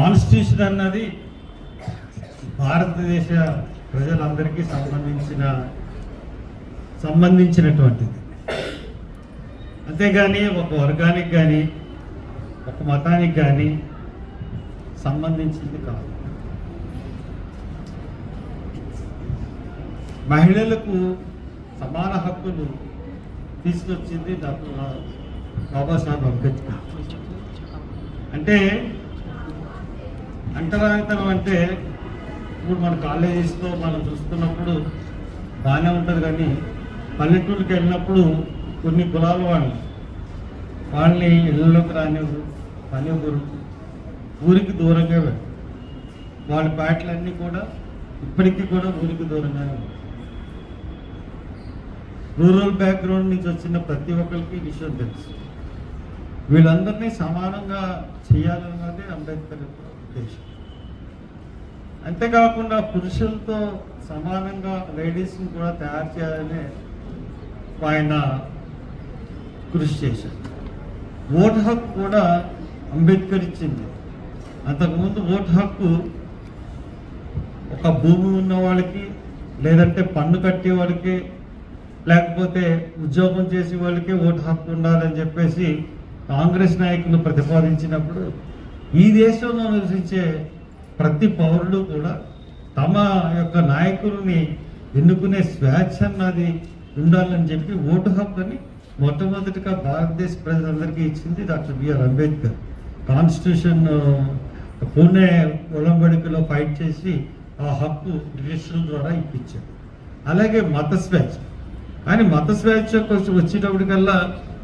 Constitution అన్నది భారతదేశ ప్రజలందరికీ సంబంధించిన సంబంధించినటువంటిది. అంతేగాని ఒక వర్గానికి కానీ ఒక మతానికి కానీ సంబంధించింది కాదు. మహిళలకు సమాన హక్కులు తీసుకొచ్చింది డాక్టర్ బాబాసాహెబ్ అంబేద్కర్. అంటే అంటరానితనం అంటే ఇప్పుడు మన కాలేజెస్లో మనం చూస్తున్నప్పుడు బాగానే ఉంటుంది కానీ పల్లెటూరుకి వెళ్ళినప్పుడు కొన్ని కులాల వాళ్ళు. వాళ్ళని ఇళ్ళలోకి రానివ్వరు పనివ్వరు. ఊరికి దూరంగా వెళ్తారు వాళ్ళ పాటలన్నీ కూడా ఇప్పటికీ కూడా ఊరికి దూరంగానే ఉంటాయి. రూరల్ బ్యాక్గ్రౌండ్ నుంచి వచ్చిన ప్రతి ఒక్కరికి విషయం తెలుసు. వీళ్ళందరినీ సమానంగా చేయాలన్నది అంబేద్కర్ ఉద్దేశం. అంతేకాకుండా పురుషులతో సమానంగా లేడీస్ని కూడా తయారు చేయాలని ఆయన కృషి చేశారు. ఓటు హక్కు కూడా అంబేద్కర్ ఇచ్చింది. అంతకుముందు ఓటు హక్కు ఒక భూమి ఉన్న వాళ్ళకి లేదంటే పన్ను కట్టే వాళ్ళకి లేకపోతే ఉద్యోగం చేసే వాళ్ళకి ఓటు హక్కు ఉండాలని చెప్పేసి కాంగ్రెస్ నాయకులు ప్రతిపాదించినప్పుడు ఈ దేశంలో నివసించే ప్రతి పౌరుడు కూడా తమ యొక్క నాయకుల్ని ఎన్నుకునే స్వేచ్ఛ అన్నది ఉండాలని చెప్పి ఓటు హక్కుని మొట్టమొదటిగా భారతదేశ ప్రజలందరికీ ఇచ్చింది doctor B R Ambedkar. Constitution Pune ఒలంబడికలో fight చేసి ఆ హక్కు బ్రిటిషుల ద్వారా ఇప్పించారు. అలాగే మత స్వేచ్ఛ. కానీ మత స్వేచ్ఛ కొంచెం వచ్చేటప్పటికల్లా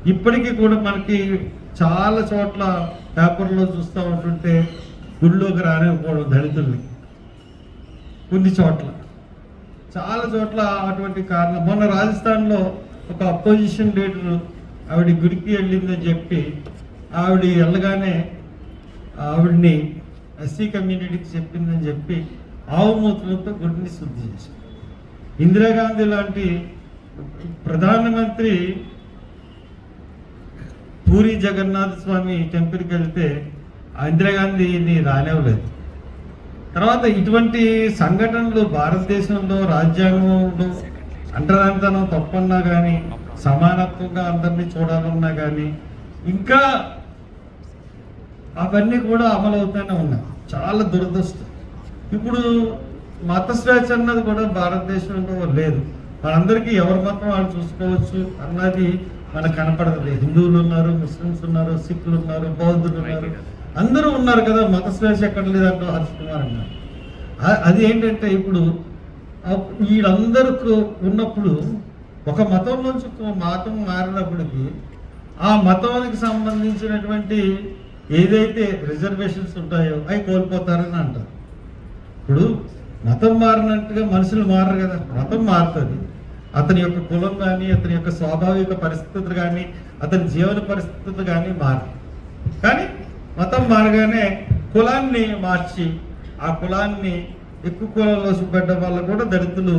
ఇప్పటికీ కూడా మనకి చాలా చోట్ల పేపర్లో చూస్తూ ఉంటుంటే గుళ్ళోకి రానివ్వకపోవడం దళితుల్ని. కొన్ని చోట్ల. చాలా చోట్ల అటువంటి కారణం. మొన్న రాజస్థాన్లో ఒక అపోజిషన్ లీడర్ ఆవిడ గుడికి వెళ్ళిందని చెప్పి ఆవిడ వెళ్ళగానే ఆవిడ్ని ఎస్సీ కమ్యూనిటీకి చెప్పిందని చెప్పి ఆవుమూతులతో గుడిని శుద్ధి చేశారు. ఇందిరాగాంధీ లాంటి ప్రధానమంత్రి పూరి జగన్నాథ స్వామి టెంపుల్కి వెళ్తే ఇందిరాగాంధీని రానివ్వలేదు. తర్వాత ఇటువంటి సంఘటనలు భారతదేశంలో రాజ్యాంగంలో అంటరానితనం తప్పన్నా కానీ సమానత్వంగా అందరినీ చూడాలన్నా కానీ ఇంకా అవన్నీ కూడా అమలవుతూనే ఉన్నాయి. చాలా దురదృష్టం. ఇప్పుడు మత స్వేచ్ఛ అన్నది కూడా భారతదేశంలో లేదు. మనందరికీ ఎవరి మతం వాళ్ళు చూసుకోవచ్చు అన్నది మనకు కనపడదు. హిందువులు ఉన్నారు ముస్లిమ్స్ ఉన్నారు సిక్కులు ఉన్నారు బౌద్ధులు ఉన్నారు. అందరూ ఉన్నారు కదా మత స్వేచ్ఛ ఎక్కడ లేదంటూ హర్ష్ కుమార్ అన్నారు. అది ఏంటంటే ఇప్పుడు వీళ్ళందరికీ ఉన్నప్పుడు ఒక మతం నుంచి ఒక మతం మారినప్పటికీ ఆ మతానికి సంబంధించినటువంటి ఏదైతే రిజర్వేషన్స్ ఉంటాయో అవి కోల్పోతారని అంటారు. ఇప్పుడు మతం మారినట్టుగా మనుషులు మారరు కదా మతం మారుతుంది. అతని యొక్క కులం కానీ అతని యొక్క స్వాభావిక పరిస్థితులు కానీ అతని జీవన పరిస్థితులు కానీ మారు. కానీ మతం మారగానే కులాన్ని మార్చి ఆ కులాన్ని ఎక్కువ కులంలో చూపెట్టడం వల్ల కూడా దళితులు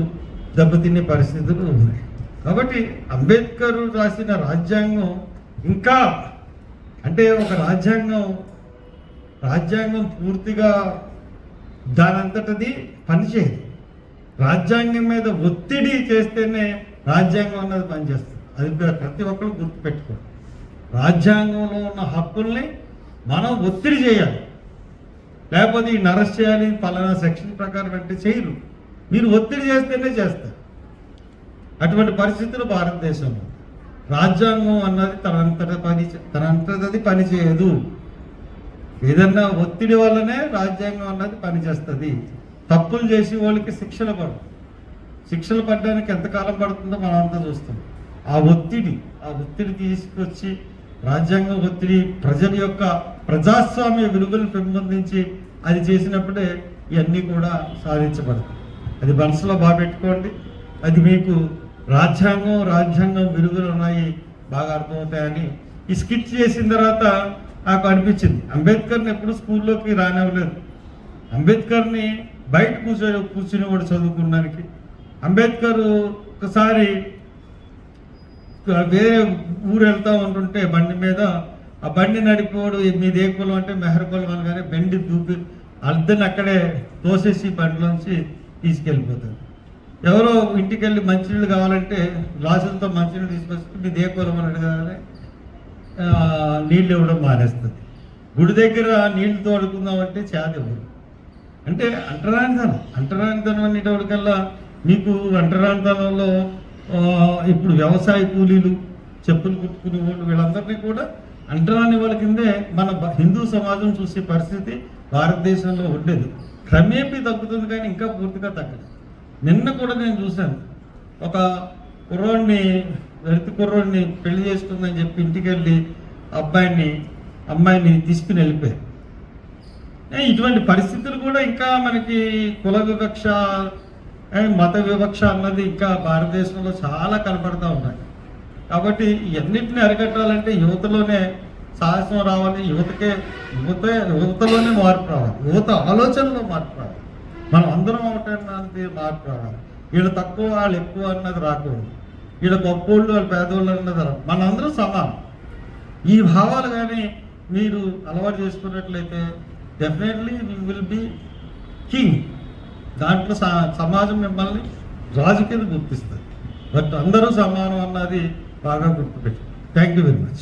దెబ్బతినే పరిస్థితులు ఉన్నాయి. కాబట్టి అంబేద్కర్ రాసిన రాజ్యాంగం ఇంకా అంటే ఒక రాజ్యాంగం రాజ్యాంగం పూర్తిగా దానంతటది పనిచేయదు. రాజ్యాంగం మీద ఒత్తిడి చేస్తేనే రాజ్యాంగం అన్నది పనిచేస్తుంది. అది ప్రతి ఒక్కరు గుర్తుపెట్టుకోండి రాజ్యాంగంలో ఉన్న హక్కుల్ని మనం ఒత్తిడి చేయాలి. లేకపోతే ఈ అరెస్ట్ చేయాలి పలానా సెక్షన్ ప్రకారం అంటే చేయరు. మీరు ఒత్తిడి చేస్తేనే చేస్తారు. అటువంటి పరిస్థితులు భారతదేశంలో రాజ్యాంగం అన్నది తనంతట పని తనంతటది పనిచేయదు ఏదన్నా ఒత్తిడి వల్లనే రాజ్యాంగం అన్నది పనిచేస్తుంది. తప్పులు చేసే వాళ్ళకి శిక్షలు పడదు శిక్షలు పడడానికి ఎంతకాలం పడుతుందో మనం అంతా చూస్తాం. ఆ ఒత్తిడి ఆ ఒత్తిడి తీసుకొచ్చి రాజ్యాంగ ఒత్తిడి ప్రజల యొక్క ప్రజాస్వామ్య విలువలను పెంపొందించి అది చేసినప్పుడే ఇవన్నీ కూడా సాధించబడతాయి. అది మనసులో బాగా పెట్టుకోండి అది మీకు రాజ్యాంగం రాజ్యాంగం విలువలు ఉన్నాయి బాగా అర్థమవుతాయని ఈ స్కిట్ చేసిన తర్వాత నాకు అనిపించింది. అంబేద్కర్ని ఎప్పుడు స్కూల్లోకి రానివ్వలేదు. అంబేద్కర్ని బయట కూర్చొని కూర్చుని కూడా చదువుకోవడానికి అంబేద్కర్ ఒకసారి వేరే ఊరు వెళ్తా ఉంటుంటే బండి మీద ఆ బండి నడిపోడు మీది ఏ కులం అంటే మెహర్ కులం అనగానే బండి దూపి అద్దరిని అక్కడే తోసేసి బండిలోంచి తీసుకెళ్ళిపోతారు. ఎవరో ఇంటికి వెళ్ళి మంచినీళ్ళు కావాలంటే గ్లాసులతో మంచినీళ్ళు తీసుకొచ్చి మీది ఏ కులం అని అడగానే నీళ్ళు ఇవ్వడం మానేస్తుంది గుడి దగ్గర నీళ్ళు తోడుకుందామంటే చేత ఇవ్వరు. అంటే అంటరానితనం. అంటరానితనం అనేటప్పటికల్లా మీకు అంటరానితనంలో ఇప్పుడు వ్యవసాయ కూలీలు చెప్పులు కుట్టుకునే వాళ్ళు వీళ్ళందరినీ కూడా అంటరాని వాళ్ళ కిందే మన హిందూ సమాజం చూసే పరిస్థితి భారతదేశంలో ఉండేది. క్రమేపీ తగ్గుతుంది కానీ ఇంకా పూర్తిగా తగ్గదు. నిన్న కూడా నేను చూశాను. ఒక కుర్రోడిని దళిత కుర్రోడిని పెళ్ళి చేసుకుందని చెప్పి ఇంటికి వెళ్ళి అబ్బాయిని అమ్మాయిని తీసుకుని వెళ్ళిపోయారు. ఇటువంటి పరిస్థితులు కూడా ఇంకా మనకి కుల వివక్ష మత వివక్ష అన్నది ఇంకా భారతదేశంలో చాలా కనపడతా ఉన్నాయి. కాబట్టి ఇవన్నిటిని అరికట్టాలంటే యువతలోనే సాహసం రావాలి యువతకే యువత యువతలోనే మార్పు రావాలి యువత ఆలోచనలో మార్పు రావాలి. మనం అందరం ఒకటన్నది మార్పు రావాలి. వీళ్ళు తక్కువ వాళ్ళు ఎక్కువ అన్నది రాకూడదు. వీళ్ళ గొప్పోళ్ళు వాళ్ళు పేదోళ్ళు అన్నది రా మనందరం సమానం. ఈ భావాలు కానీ మీరు అలవాటు చేసుకున్నట్లయితే definitely you will be king దాంట్లో స- సమాజం మిమ్మల్ని రాజు కింద గుర్తిస్తుంది. బట్ అందరూ సమానం అన్నది బాగా గుర్తుపెట్టి థ్యాంక్ యూ వెరీ మచ్